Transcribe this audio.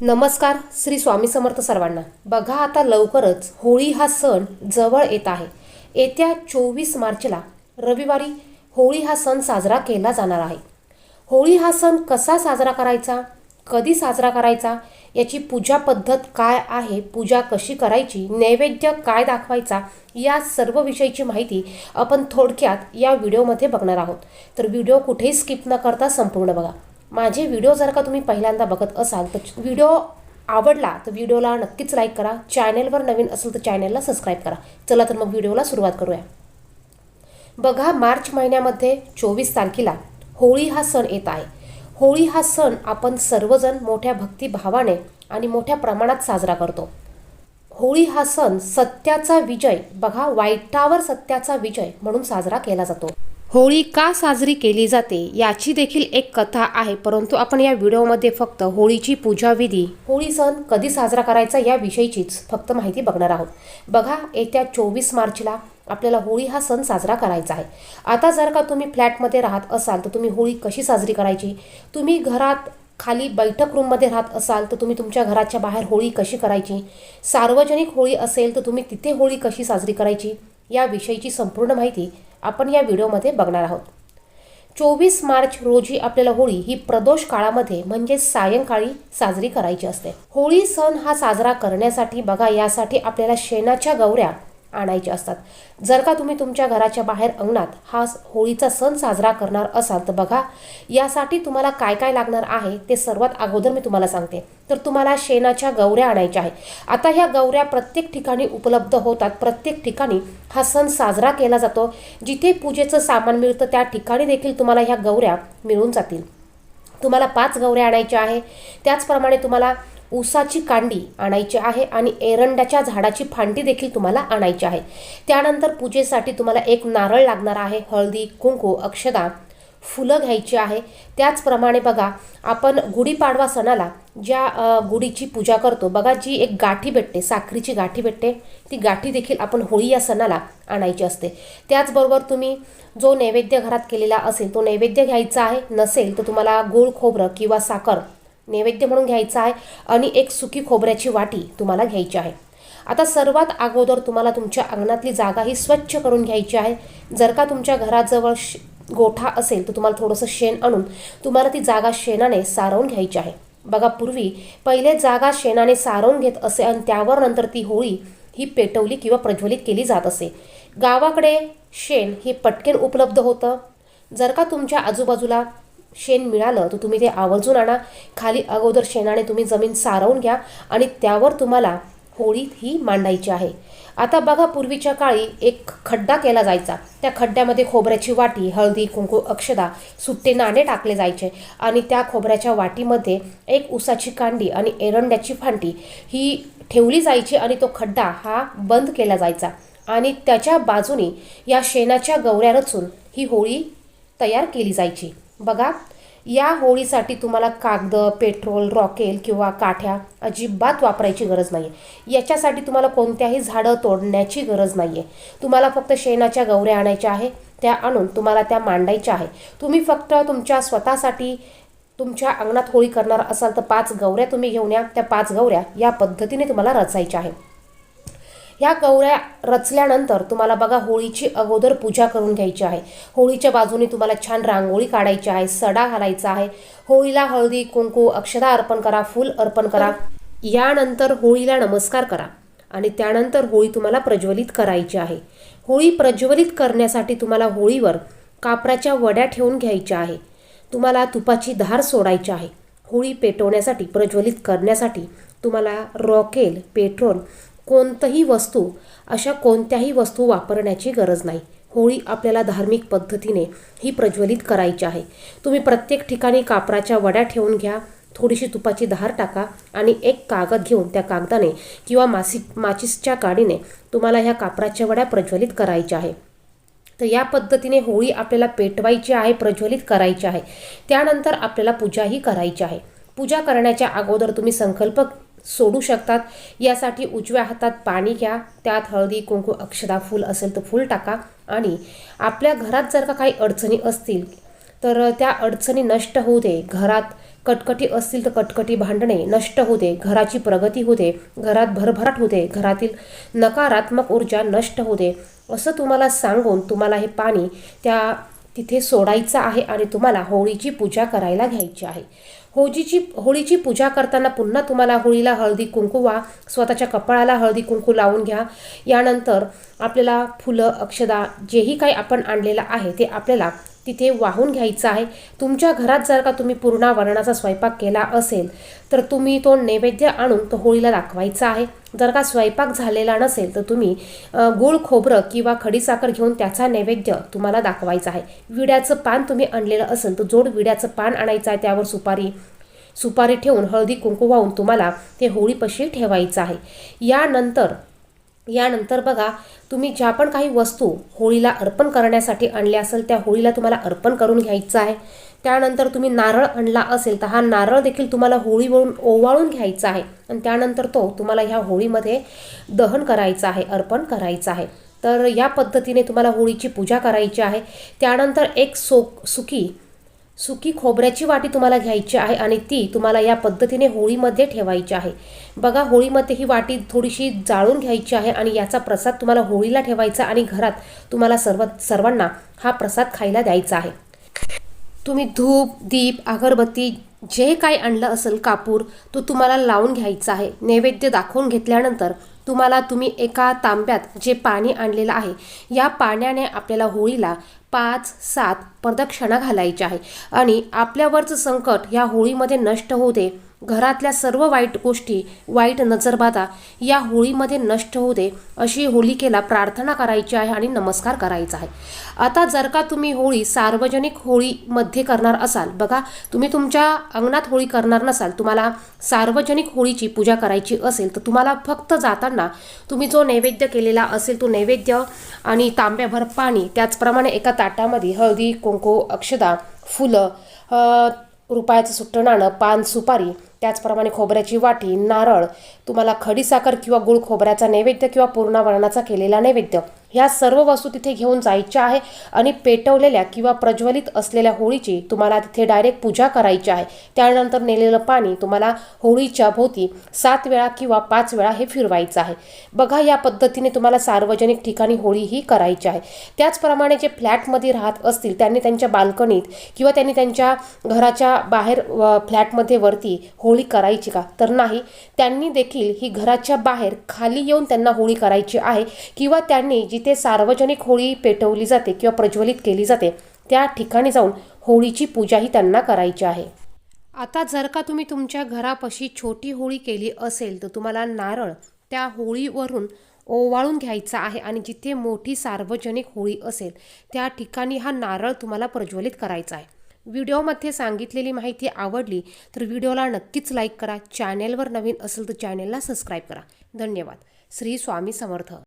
नमस्कार श्री स्वामी समर्थ सर्वांना. बघा आता लवकरच होळी हा सण जवळ येत आहे. येत्या चोवीस मार्चला रविवारी होळी हा सण साजरा केला जाणार आहे. होळी हा सण कसा साजरा करायचा? कधी साजरा करायचा? याची पूजा पद्धत काय आहे? पूजा कशी करायची? नैवेद्य काय दाखवायचा? या सर्व विषयीची माहिती आपण थोडक्यात या व्हिडिओमध्ये बघणार आहोत. तर व्हिडिओ कुठेही स्किप न करता संपूर्ण बघा. माझे व्हिडिओ जर का तुम्ही पहिल्यांदा बघत असाल तर व्हिडिओ आवडला तर व्हिडिओला नक्कीच लाईक करा. चॅनेलवर नवीन असेल तर चॅनेलला सबस्क्राईब करा. चला तर मग व्हिडिओला सुरुवात करूया. बघा मार्च महिन्यामध्ये चोवीस तारखेला होळी हा सण येत आहे. होळी हा सण आपण सर्वजण मोठ्या भक्तिभावाने आणि मोठ्या प्रमाणात साजरा करतो. होळी हा सण सत्याचा विजय बघा वाईटावर सत्याचा विजय म्हणून साजरा केला जातो. होळी का साजरी केली जाते याची देखील एक कथा आहे. परंतु आपण या व्हिडिओमध्ये फक्त होळीची पूजा विधी होळी सण कधी साजरा करायचा या विषयीचीच फक्त माहिती बघणार आहोत. बघा येत्या चोवीस मार्चला आपल्याला होळी हा सण साजरा करायचा आहे. आता जर का तुम्ही फ्लॅटमध्ये राहत असाल तर तुम्ही होळी कशी साजरी करायची? तुम्ही घरात खाली बैठक रूममध्ये राहत असाल तर तुम्ही तुमच्या घराच्या बाहेर होळी कशी करायची? सार्वजनिक होळी असेल तर तुम्ही तिथे होळी कशी साजरी करायची? या विषयीची संपूर्ण माहिती आपण या व्हिडिओमध्ये बघणार आहोत. चोवीस मार्च रोजी आपल्याला होळी ही प्रदोष काळामध्ये म्हणजे सायंकाळी साजरी करायची असते. होळी सण हा साजरा करण्यासाठी बघा यासाठी आपल्याला शेणाच्या गौऱ्या आणायचे असतात. जर का तुम्ही तुमच्या घराच्या बाहेर अंगणात हा होळीचा सण साजरा करणार असाल तर बघा यासाठी तुम्हाला काय काय लागणार आहे ते सर्वात अगोदर मी तुम्हाला सांगते. तर तुम्हाला शेणाच्या गौऱ्या आणायच्या आहे आता ह्या गौऱ्या प्रत्येक ठिकाणी उपलब्ध होतात. प्रत्येक ठिकाणी हा सण साजरा केला जातो. जिथे पूजेचं सामान मिळतं त्या ठिकाणी देखील तुम्हाला ह्या गौऱ्या मिळून जातील. तुम्हाला पाच गौऱ्या आणायच्या आहे. त्याचप्रमाणे तुम्हाला ऊसाची कांडी आणायची आहे आणि एरंड्याच्या झाडाची फांदी देखील तुम्हाला आणायची आहे. त्यानंतर पूजेसाठी तुम्हाला एक नारळ लागणार आहे हळदी कुंकू अक्षदा फुलं घ्यायची आहे. त्याचप्रमाणे बघा आपण गुढीपाडवा सणाला ज्या गुढीची पूजा करतो बघा जी एक गाठी भेटते साखरीची गाठी भेटते ती गाठी देखील आपण होळी या सणाला आणायची असते. त्याचबरोबर तुम्ही जो नैवेद्य घरात केलेला असेल तो नैवेद्य घ्यायचा आहे नसेल तर तुम्हाला गोळ खोबरं किंवा साखर नैवेद्य म्हणून घ्यायचा आहे आणि एक सुकी खोबऱ्याची वाटी तुम्हाला घ्यायची आहे. आता सर्वात अगोदर तुम्हाला तुमच्या अंगणातली जागा ही स्वच्छ करून घ्यायची आहे. जर का तुमच्या घराजवळ श गोठा असेल तर तुम्हाला थोडंसं शेण आणून तुम्हाला ती जागा शेणाने सारवून घ्यायची आहे. बघा पूर्वी पहिले जागा शेणाने सारवून घेत असे आणि त्यावर नंतर ती होळी ही पेटवली किंवा प्रज्वलित केली जात असे. गावाकडे शेण हे पटकेन उपलब्ध होतं. जर का तुमच्या आजूबाजूला शेण मिळालं तर तुम्ही ते आवर्जून आणा. खाली अगोदर शेणाने तुम्ही जमीन सारवून घ्या आणि त्यावर तुम्हाला होळी ही मांडायची आहे. आता बघा पूर्वीच्या काळी एक खड्डा केला जायचा. त्या खड्ड्यामध्ये खोबऱ्याची वाटी हळदी कुंकू अक्षदा सुट्टे नाणे टाकले जायचे. आणि त्या खोबऱ्याच्या वाटीमध्ये एक उसाची कांडी आणि एरंड्याची फांटी ही ठेवली जायची आणि तो खड्डा हा बंद केला जायचा. आणि त्याच्या बाजूने या शेणाच्या गवऱ्या रचून ही होळी तयार केली जायची. बघा या होळीसाठी तुम्हाला कागद पेट्रोल रॉकेल किंवा काठ्या अजिबात वापरायची गरज नाही आहे याच्यासाठी तुम्हाला कोणत्याही झाडं तोडण्याची गरज नाही आहे तुम्हाला फक्त शेणाच्या गवऱ्या आणायच्या आहे त्या आणून तुम्हाला त्या मांडायच्या आहे. तुम्ही फक्त तुमच्या स्वतःसाठी तुमच्या अंगणात होळी करणार असाल तर पाच गवऱ्या तुम्ही घेऊन या त्या पाच गवऱ्या या पद्धतीने तुम्हाला रचायच्या आहे. ह्या गौऱ्या रचल्यानंतर तुम्हाला बघा होळीची अगोदर पूजा करून घ्यायची आहे. होळीच्या बाजूने तुम्हाला छान रांगोळी काढायची आहे सडा घालायचा आहे. होळीला हळदी कुंकू अक्षदा अर्पण करा फूल अर्पण करा. यानंतर होळीला नमस्कार करा आणि त्यानंतर होळी तुम्हाला प्रज्वलित करायची आहे. होळी प्रज्वलित करण्यासाठी तुम्हाला होळीवर कापराच्या वड्या ठेवून घ्यायच्या आहे. तुम्हाला तुपाची धार सोडायची आहे. होळी पेटवण्यासाठी प्रज्वलित करण्यासाठी तुम्हाला रॉकेल पेट्रोल कोणतंही वस्तू अशा कोणत्याही वस्तू वापरण्याची गरज नाही. होळी आपल्याला धार्मिक पद्धतीने ही प्रज्वलित करायची आहे. तुम्ही प्रत्येक ठिकाणी कापराच्या वड्या ठेवून घ्या थोडीशी तुपाची धार टाका आणि एक कागद घेऊन त्या कागदाने किंवा मासी माचिसच्या काडीने तुम्हाला ह्या कापराच्या वड्या प्रज्वलित करायच्या आहे. तर या पद्धतीने होळी आपल्याला पेटवायची आहे प्रज्वलित करायची आहे. त्यानंतर आपल्याला पूजाही करायची आहे. पूजा करण्याच्या अगोदर तुम्ही संकल्प सोडू शकतात. यासाठी उजव्या हातात पाणी घ्या त्यात हळदी कुंकू अक्षदा फूल असेल तर फूल टाका. आणि आपल्या घरात जर का काही अडचणी असतील तर त्या अडचणी नष्ट होऊ दे. घरात कटकटी असतील तर कटकटी भांडणे नष्ट होऊ दे. घराची प्रगती होऊ दे. घरात भरभराट होऊ दे. घरातील नकारात्मक ऊर्जा नष्ट होऊ दे. असं तुम्हाला सांगून तुम्हाला हे पाणी त्या तिथे सोडायचं आहे आणि तुम्हाला होळीची पूजा करायला घ्यायची आहे. होळीची होळीची पूजा करताना पुन्हा तुम्हाला होळीला हळदी कुंकू वा स्वतःच्या कपाळाला हळदी कुंकू लावून घ्या. यानंतर आपल्याला फुलं अक्षदा जेही काही आपण आणलेलं आहे ते आपल्याला तिथे वाहून घ्यायचं आहे. तुमच्या घरात जर का तुम्ही पूर्णा वर्णाचा स्वयंपाक केला असेल तर तुम्ही तो नैवेद्य आणून तो होळीला दाखवायचा आहे. जर का स्वयंपाक झालेला नसेल तर तुम्ही गुळ गूळ खोबरं किंवा खडीसाखर घेऊन त्याचा नैवेद्य तुम्हाला दाखवायचा आहे. विड्याचं पान तुम्ही आणलेलं असेल तर जोड विड्याचं पान आणायचं आहे त्यावर सुपारी सुपारी ठेवून हळदी कुंकू वाहून तुम्हाला ते होळीपाशी ठेवायचं आहे. यानंतर यानंतर बघा तुम्ही ज्या पण काही वस्तू होळीला अर्पण करण्यासाठी आणल्या असेल त्या होळीला तुम्हाला अर्पण करून घ्यायचं आहे. त्यानंतर तुम्ही नारळ आणला असेल तर हा नारळ देखील तुम्हाला होळीवरून ओवाळून घ्यायचा आहे. आणि त्यानंतर तो तुम्हाला ह्या होळीमध्ये दहन करायचा आहे अर्पण करायचं आहे. तर या पद्धतीने तुम्हाला होळीची पूजा करायची आहे. त्यानंतर एक सो सुखी सुकी खोबऱ्याची वाटी तुम्हाला घ्यायची आहे आणि ती तुम्हाला या पद्धतीने होळीमध्ये ठेवायची आहे. बघा होळीमध्ये ही वाटी थोडीशी जाळून घ्यायची आहे आणि याचा प्रसाद तुम्हाला होळीला ठेवायचा आणि घरात तुम्हाला सर्व सर्वांना हा प्रसाद खायला द्यायचा आहे. तुम्ही धूप दीप अगरबत्ती जे काय आणलं असेल कापूर तो तुम्हाला लावून घ्यायचा आहे. नैवेद्य दाखवून घेतल्यानंतर तुम्हाला तुम्ही एका तांब्यात जे पाणी आणलेलं आहे या पाण्याने आपल्याला होळीला पाच सात प्रदक्षिणा घालायच्या आहे. आणि आपल्यावरचं संकट ह्या होळीमध्ये नष्ट होऊ दे. घरातल्या सर्व वाईट गोष्टी वाईट नजरबाधा या होळीमध्ये नष्ट होऊ दे अशी होलिकेला प्रार्थना करायची आहे आणि नमस्कार करायचा आहे. आता जर का तुम्ही होळी सार्वजनिक होळीमध्ये करणार असाल बघा तुम्ही तुमच्या अंगणात होळी करणार नसाल तुम्हाला सार्वजनिक होळीची पूजा करायची असेल तर तुम्हाला फक्त जाताना तुम्ही जो नैवेद्य केलेला असेल तो नैवेद्य आणि तांब्याभर पाणी त्याचप्रमाणे एका ताटामध्ये हळदी कुंकू अक्षदा फुलं रुपयाचं सुट्टं नाणं पान सुपारी त्याचप्रमाणे खोबऱ्याची वाटी नारळ तुम्हाला खडीसाखर किंवा गुळ खोबऱ्याचा नैवेद्य किंवा पूर्णावरणाचा केलेला नैवेद्य. ह्या सर्व वस्तू तिथे घेऊन जायच्या आहे आणि पेटवलेल्या किंवा प्रज्वलित असलेल्या होळीची तुम्हाला तिथे डायरेक्ट पूजा करायची आहे. त्यानंतर नेलेलं पाणी तुम्हाला होळीच्या भोवती सात वेळा किंवा पाच वेळा हे फिरवायचं आहे. बघा या पद्धतीने तुम्हाला सार्वजनिक ठिकाणी होळी ही करायची आहे. त्याचप्रमाणे जे फ्लॅटमध्ये राहत असतील त्यांनी त्यांच्या बाल्कनीत किंवा त्यांनी त्यांच्या घराच्या बाहेर व फ्लॅटमध्ये वरती होळी करायची का? तर नाही. त्यांनी देखील ही घराच्या बाहेर खाली येऊन त्यांना होळी करायची आहे किंवा त्यांनी जिथे सार्वजनिक होळी पेटवली जाते किंवा प्रज्वलित केली जाते त्या ठिकाणी जाऊन होळीची पूजाही त्यांना करायची आहे. आता जर का तुम्ही तुमच्या घरापाशी छोटी होळी केली असेल तर तुम्हाला नारळ त्या होळीवरून ओवाळून घ्यायचा आहे आणि जिथे मोठी सार्वजनिक होळी असेल त्या ठिकाणी हा नारळ तुम्हाला प्रज्वलित करायचा आहे. व्हिडिओमध्ये सांगितलेली माहिती आवडली तर व्हिडिओला नक्कीच लाईक करा. चॅनेलवर नवीन असेल तर चॅनेलला सबस्क्राईब करा. धन्यवाद. श्री स्वामी समर्थ.